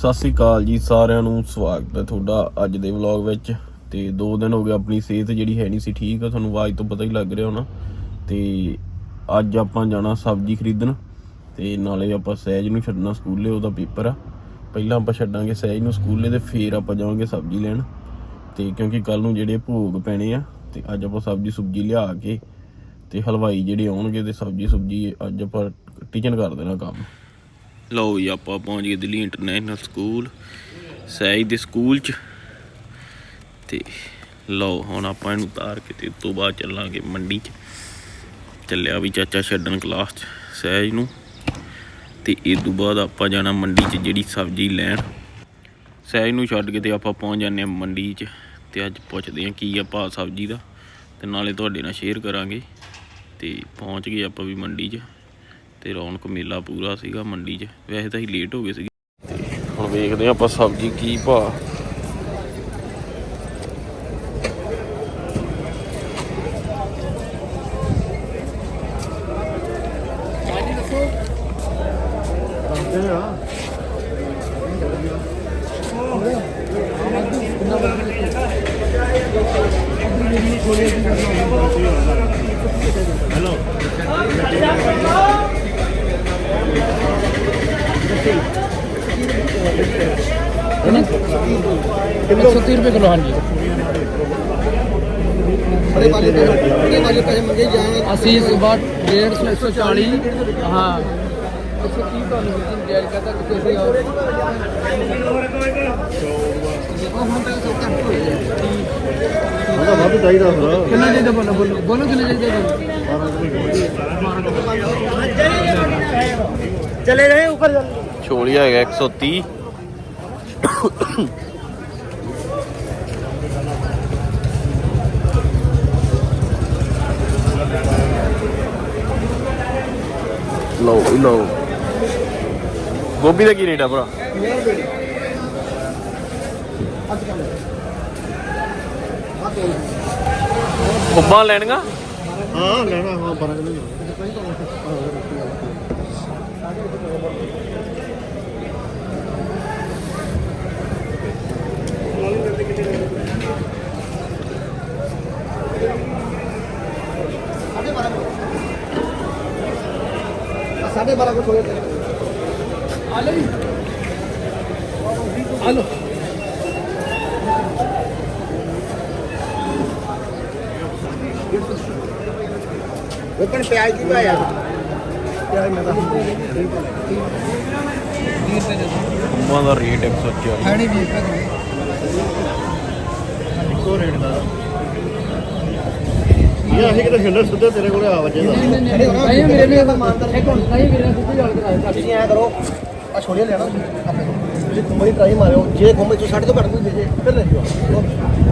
ਸਤਿ ਸ੍ਰੀ ਅਕਾਲ ਜੀ, ਸਾਰਿਆਂ ਨੂੰ ਸਵਾਗਤ ਹੈ ਤੁਹਾਡਾ ਅੱਜ ਦੇ ਵਲੌਗ ਵਿੱਚ। ਤੇ 2 ਦਿਨ ਹੋ ਗਏ ਆਪਣੀ ਸਿਹਤ ਜਿਹੜੀ ਹੈ ਨਹੀਂ ਸੀ ਠੀਕ ਆ ਤੁਹਾਨੂੰ ਆਵਾਜ਼ ਤੋਂ ਪਤਾ ਹੀ ਲੱਗ ਰਿਹਾ ਹੋਣਾ। ਤੇ ਅੱਜ ਆਪਾਂ ਜਾਣਾ ਸਬਜ਼ੀ ਖਰੀਦਣ ਤੇ ਨਾਲੇ ਆਪਾਂ ਸਹਿਜ ਨੂੰ ਛੱਡਣਾ ਸਕੂਲੇ, ਉਹਦਾ ਪੇਪਰ ਆ। ਪਹਿਲਾਂ ਆਪਾਂ ਛੱਡਾਂਗੇ ਸਹਿਜ ਨੂੰ ਸਕੂਲੇ ਤੇ ਫੇਰ ਆਪਾਂ ਜਾਵਾਂਗੇ ਸਬਜ਼ੀ ਲੈਣ। ਤੇ ਕਿਉਂਕਿ ਕੱਲ ਨੂੰ ਜਿਹੜੇ ਭੋਗ ਪੈਣੇ ਆ, ਤੇ ਅੱਜ ਆਪਾਂ ਸਬਜ਼ੀ ਸੁਬਜੀ ਲਿਆ ਕੇ ਤੇ ਹਲਵਾਈ ਜਿਹੜੇ ਆਉਣਗੇ ਤੇ ਸਬਜ਼ੀ ਸੁਬਜੀ ਅੱਜ ਆਪਾਂ ਟਿਚਨ ਕਰ ਦੇਣਾ ਕੰਮ। ਲਓ ਜੀ, ਆਪਾਂ ਪਹੁੰਚ ਗਏ ਦਿੱਲੀ ਇੰਟਰਨੈਸ਼ਨਲ ਸਕੂਲ, ਸਹਿਜ ਦੇ ਸਕੂਲ ਚ। ਤੇ ਲਓ, ਹੁਣ ਆਪਾਂ ਇਹਨੂੰ ਉਤਾਰ ਕੇ ਤੇ ਉਸ ਤੋਂ ਬਾਅਦ ਚੱਲਾਂਗੇ ਮੰਡੀ ਚ। ਚੱਲਿਆ ਵੀ ਚਾਚਾ ਛੱਡਣ ਕਲਾਸ ਚ, ਸਹਿਜ ਨੂੰ। ਤੇ ਇਹ ਤੋਂ ਬਾਅਦ ਆਪਾਂ ਜਾਣਾ ਮੰਡੀ ਚ ਜਿਹੜੀ ਸਬਜ਼ੀ ਲੈਣ। ਸਹਿਜ ਨੂੰ ਛੱਡ ਕੇ ਤੇ ਆਪਾਂ ਪਹੁੰਚ ਜਾਂਦੇ ਹਾਂ ਮੰਡੀ 'ਚ। ਤੇ ਅੱਜ ਪੁੱਛਦੇ ਹਾਂ ਕੀ ਆ ਭਾਅ ਸਬਜ਼ੀ ਦਾ। ਤੇ ਨਾਲੇ ਤੁਹਾਡੇ ਨਾਲ ਸ਼ੇਅਰ ਕਰਾਂਗੇ। ਤੇ ਪਹੁੰਚ ਗਏ ਆਪਾਂ ਵੀ ਮੰਡੀ 'ਚ। ਤੇ ਰੌਣਕ ਮੇਲਾ ਪੂਰਾ ਸੀਗਾ ਮੰਡੀ 'ਚ। ਵੈਸੇ ਤਾਂ ਹੀ ਲੇਟ ਹੋ ਗਏ ਸੀ ਹੁਣ ਵੇਖਦੇ ਹਾਂ ਆਪਾਂ ਸਬਜ਼ੀ ਕੀ ਭਾਅ। है ना एक सौ तीस रुपये किलो हाँ जी। अस्सी बाट डेढ़ सौ एक सौ चालीस। हाँ। एक सौ तीस चाहिए कितना चाहिए बोलो बोलो बोलो कितना चाहिए चले गए ऊपर छोड़िया एक सौ तीस। ਲਓ ਵੀ ਲਓ। ਗੋਭੀ ਦਾ ਕੀ ਰੇਟ ਆ ਭਰਾ? ਖੁੱਬਾਂ ਲੈਣੀਆਂ ਹਾਂ, ਲੈਣਾ, ਹਾਂ, ਬਰਾਂ ਕਿਲੋ। 12:30 ਕੁ ਹੋਏ ਤੇਰੇ ਆ ਲੈ ਜੀ। ਆ ਲੋ ਵੇਖਣ ਪਿਆਜ ਦੀ ਭਾਇਆ ਪਿਆਜ ਮੈਂ ਤਾਂ ਦਾ ਰੇਟ 140 ਹੈ ਨਹੀਂ 20 ਰੁਪਏ ਇੱਕੋ ਰੇਟ ਜੇ ਅਸੀਂ ਕਿਤੇ ਹਿੱਲਰ ਸਿੱਧੇ ਤੇਰੇ ਕੋਲੇ ਆ ਵਜੇ ਦਾ ਨਹੀਂ ਮੇਰੇ ਨੇ ਮਾਨਤਾ ਇੱਕ ਹੁਣ ਨਹੀਂ ਮੇਰੇ ਨੇ ਸਿੱਧੀ ਗੱਲ ਕਰਾਇਆ। ਤੁਸੀਂ ਐ ਕਰੋ ਆ ਛੋਲੇ ਲੈਣਾ ਆਪਣੇ ਤੁਸੀਂ ਤੁਮਰੀ ਟਰਾਈ ਮਾਰਿਓ ਜੇ ਗੁੰਮੇ ਚੋਂ 60 ਤੋਂ ਘੱਟ ਕੋਈ ਦੇ ਜੇ ਫਿਰ ਲੈ ਜਿਓ।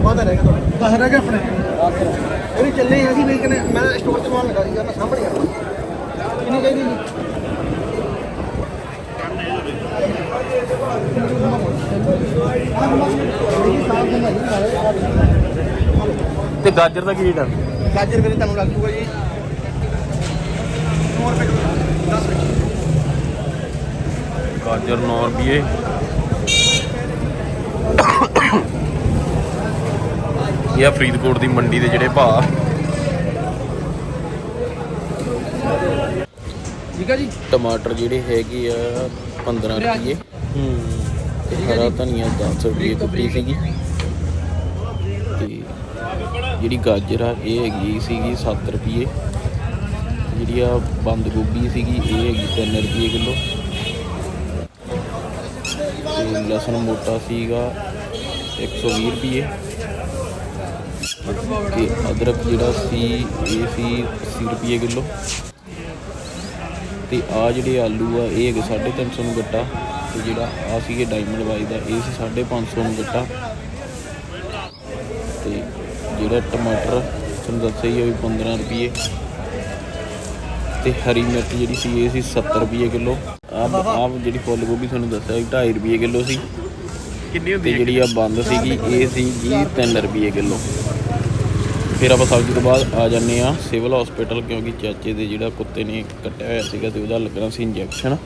ਵਾਦਾ ਰਹਿ ਗਿਆ ਤੁਹਾਡਾ। ਤਾਂ ਰਹਿ ਗਿਆ ਆਪਣੇ। ਇਹਨੇ ਚੱਲੇ ਆ ਸੀ ਨਹੀਂ ਕਨੇ ਮੈਂ ਸਟੋਰ ਤੇ ਮਾਲ ਲਗਾ ਸੀਗਾ ਮੈਂ ਸਾਹਮਣੇ ਆ ਕਿੰਨੀ ਚਾਹੀਦੀ ਜੀ ਤੇ ਗਾਜਰ ਦਾ ਕੀ ਰੇਟ ਆ? ਗਾਜਰ ਵੀਰੇ ਤੁਹਾਨੂੰ ਲੱਗ ਜੂਗਾ ਜੀ। 9 ਰੁਪਏ ਗਾਜਰ 9 ਰੁਪਏ। ਇਹ ਫਰੀਦਕੋਟ ਦੀ ਮੰਡੀ ਦੇ ਜਿਹੜੇ ਭਾਅ। ਠੀਕ ਆ ਜੀ। ਟਮਾਟਰ ਜਿਹੜੇ ਹੈਗੇ ਆ 15 ਰੁਪਏ। ਹੂੰ। ਹਰਾ ਧਨੀਆ 10 ਰੁਪਏ ਕੁੱਟੀ ਸੀਗੀ। ਜਿਹੜੀ ਗਾਜਰ ਆ, ਇਹ ਹੈਗੀ ਸੀਗੀ 7 ਰੁਪਏ ਜਿਹੜੀ ਆ ਬੰਦ ਗੋਭੀ ਸੀਗੀ, ਇਹ ਹੈਗੀ 3 ਰੁਪਏ ਕਿਲੋ। ਤੇ ਲਸਣ ਮੋਟਾ ਸੀਗਾ 120 ਰੁਪਏ ਤੇ ਅਦਰਕ ਜਿਹੜਾ ਸੀ, ਇਹ ਸੀ 80 ਰੁਪਏ ਕਿਲੋ। ਤੇ ਆ ਜਿਹੜੇ ਆਲੂ ਆ, ਇਹ ਹੈਗੇ 350 ਨੂੰ ਗੱਟਾ। ਤੇ ਜਿਹੜਾ ਆ ਸੀਗੇ ਡਾਇਮੰਡ ਵਾਈ ਦਾ, ਇਹ ਸੀ 550 ਨੂੰ ਗੱਟਾ। ਜਿਹੜਾ ਟਮਾਟਰ ਤੁਹਾਨੂੰ ਦੱਸਿਆ ਹੀ ਆ ਵੀ 15 ਰੁਪਏ ਤੇ ਹਰੀ ਮਿਰਚ ਜਿਹੜੀ ਸੀ ਇਹ ਸੀ 70 ਰੁਪਏ ਕਿਲੋ। ਆਹ ਆਹ ਜਿਹੜੀ ਫੁੱਲ ਗੋਭੀ ਤੁਹਾਨੂੰ ਦੱਸਿਆ ਸੀ 2.5 ਰੁਪਏ ਕਿਲੋ ਸੀ। ਕਿੰਨੀ ਹੁੰਦੀ ਤੇ ਜਿਹੜੀ ਆ ਬੰਦ ਸੀਗੀ ਇਹ ਸੀ ਜੀ 3 ਰੁਪਏ ਕਿਲੋ। ਫਿਰ ਆਪਾਂ ਸਬਜ਼ੀ ਤੋਂ ਬਾਅਦ ਆ ਜਾਂਦੇ ਆ ਸਿਵਲ ਹਸਪੀਟਲ ਕਿਉਂਕਿ ਚਾਚੇ ਦੇ ਜਿਹੜਾ ਕੁੱਤੇ ਨੇ ਕੱਟਿਆ ਹੋਇਆ ਸੀਗਾ ਤੇ ਉਹਦਾ ਲੱਗਣਾ ਸੀ ਇੰਜੈਕਸ਼ਨ।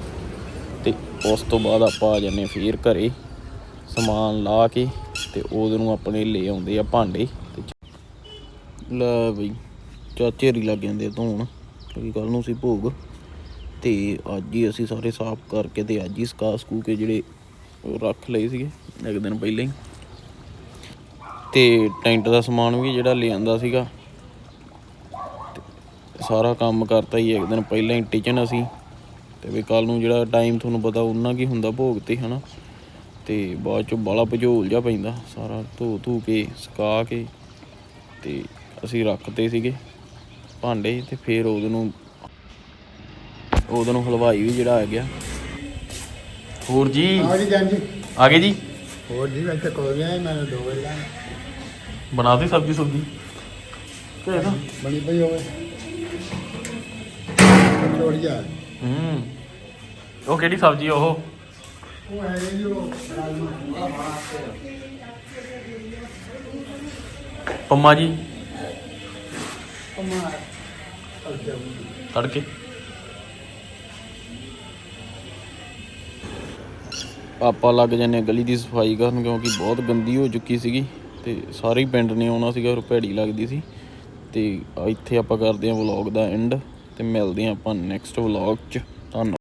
ਤੇ ਉਸ ਤੋਂ ਬਾਅਦ ਆਪਾਂ ਆ ਜਾਂਦੇ ਹਾਂ ਫੇਰ ਘਰੇ ਸਮਾਨ ਲਾ ਕੇ ਤੇ ਉਹਦੇ ਨੂੰ ਆਪਣੇ ਲੈ ਆਉਂਦੇ ਆ ਭਾਂਡੇ। ਲੈ ਬਈ, ਚਾਚੇ ਹਰੀ ਲੱਗ ਜਾਂਦੇ ਆ ਧੋਣ ਕਿਉਂਕਿ ਕੱਲ ਨੂੰ ਸੀ ਭੋਗ। ਤੇ ਅੱਜ ਹੀ ਅਸੀਂ ਸਾਰੇ ਸਾਫ਼ ਕਰਕੇ ਤੇ ਅੱਜ ਹੀ ਸਕਾ ਸਕੂ ਕੇ ਜਿਹੜੇ ਉਹ ਰੱਖ ਲਏ ਸੀਗੇ, ਇੱਕ ਦਿਨ ਪਹਿਲਾਂ ਹੀ। ਤੇ ਟੈਂਟ ਦਾ ਸਮਾਨ ਵੀ ਜਿਹੜਾ ਲਿਆਂਦਾ ਸੀਗਾ ਸਾਰਾ ਕੰਮ ਕਰਤਾ ਹੀ ਇੱਕ ਦਿਨ ਪਹਿਲਾਂ ਹੀ ਟਿਚਨ ਅਸੀਂ। ਤੇ ਵੀ ਕੱਲ ਨੂੰ ਜਿਹੜਾ ਟਾਈਮ ਤੁਹਾਨੂੰ ਪਤਾ ਉਹਨਾਂ ਕੀ ਹੁੰਦਾ ਭੋਗ ਤੇ, ਹਨਾ। ਤੇ ਬਾਅਦ 'ਚੋਂ ਬਾਲਾ ਭਜੋਲ ਜਾ ਪੈਂਦਾ, ਸਾਰਾ ਧੋ ਧੂ ਕੇ, ਸੁਕਾ ਕੇ, ਤੇ ਅਸੀਂ ਰੱਖਤੇ ਸੀਗੇ ਭਾਂਡੇ ਤੇ ਫਿਰ ਉਹਦੇ ਨੂੰ ਉਹਦੇ ਨੂੰ ਹਲਵਾਈ ਵੀ ਜਿਹੜਾ ਆ ਗਿਆ। ਹੋਰ ਜੀ? ਹਾਂ ਜੀ ਜਾਨ ਜੀ। ਆ ਗਏ ਜੀ? ਹੋਰ ਜੀ ਮੈਂ ਤਾਂ ਕੋਲ ਗਿਆ ਮੈਂ ਦੋ ਵੇਲਾ ਬਣਾਤੀ ਸਬਜੀ ਸੁਬਜੀ। ਕਿਹਦਾ ਬਣੀ ਪਈ ਹੋਵੇ। ਜਾ ਹੂੰ। ਉਹ ਕਿਹੜੀ ਸਬਜੀ ਉਹ? ਉਹ ਹੈ ਜੀ ਉਹ ਪੰਮਾ ਜੀ। ਤੜਕੇ। ਆਪਾਂ ਲੱਗ ਜਾਂਦੇ ਹਾਂ ਗਲੀ ਦੀ ਸਫ਼ਾਈ ਕਰਨ ਕਿਉਂਕਿ ਬਹੁਤ ਗੰਦੀ ਹੋ ਚੁੱਕੀ ਸੀਗੀ ਤੇ ਸਾਰੇ ਹੀ ਪਿੰਡ ਨੇ ਆਉਣਾ ਸੀਗਾ ਔਰ ਭੈੜੀ ਲੱਗਦੀ ਸੀ। ਤੇ ਇੱਥੇ ਆਪਾਂ ਕਰਦੇ ਹਾਂ ਵਲੌਗ ਦਾ ਐਂਡ ਤੇ ਮਿਲਦੇ ਹਾਂ ਆਪਾਂ ਨੈਕਸਟ ਵਲੌਗ 'ਚ। ਧੰਨਵਾਦ।